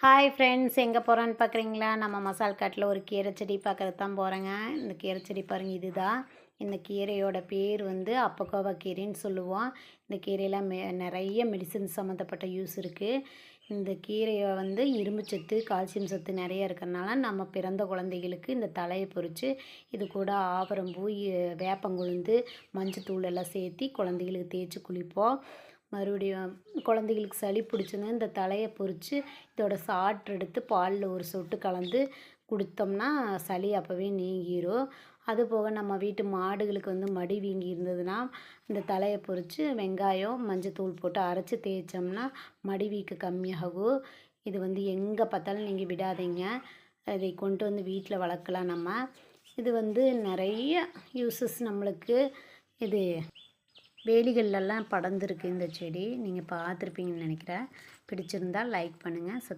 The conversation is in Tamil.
ஹாய் ஃப்ரெண்ட்ஸ் எங்கே போகிறோன்னு பார்க்குறீங்களா நம்ம மசால் காட்டில் ஒரு கீரை செடி பார்க்குறது தான் போகிறேங்க இந்த கீரை செடி பாருங்கள் இதுதான். இந்த கீரையோட பேர் வந்து அப்பக்கோவா கீரைன்னு சொல்லுவோம். இந்த கீரையில் மெ நிறைய மெடிசன் சம்மந்தப்பட்ட யூஸ் இருக்குது இந்த கீரையை வந்து இரும்பு சத்து கால்சியம் சத்து நிறைய இருக்கிறனால நம்ம பிறந்த குழந்தைகளுக்கு இந்த தலையை பொறித்து இது கூட ஆவரம்பூ இ- வேப்பங்குழுந்து மஞ்சத்தூள் எல்லாம் சேர்த்தி குழந்தைகளுக்கு தேய்ச்சி குளிப்போம். மறுபடியும் குழந்தைகளுக்கு சளி பிடிச்சிருந்தா இந்த தலையை பொறித்து இதோட சாற்று எடுத்து பாலில் ஒரு சொட்டு கலந்து கொடுத்தோம்னா சளி அப்போவே நீங்கிரும். அதுபோக நம்ம வீட்டு மாடுகளுக்கு வந்து மடி வீங்கி இருந்ததுன்னா இந்த தலையை பொறித்து வெங்காயம் மஞ்சத்தூள் போட்டு அரைச்சி தேய்ச்சோம்னா மடி வீக்க கம்மியாகும். இது வந்து எங்கே பார்த்தாலும் நீங்கள் விடாதீங்க. இதை கொண்டு வந்து வீட்டில் வளர்க்கலாம் நம்ம. இது வந்து நிறைய யூஸஸ் நம்மளுக்கு இது வேலிகள்லாம் படர்ந்துருக்கு இந்த செடி. நீங்கள் பார்த்துருப்பீங்கன்னு நினைக்கிறேன். பிடிச்சிருந்தா லைக் பண்ணுங்கள் சப்ஸ்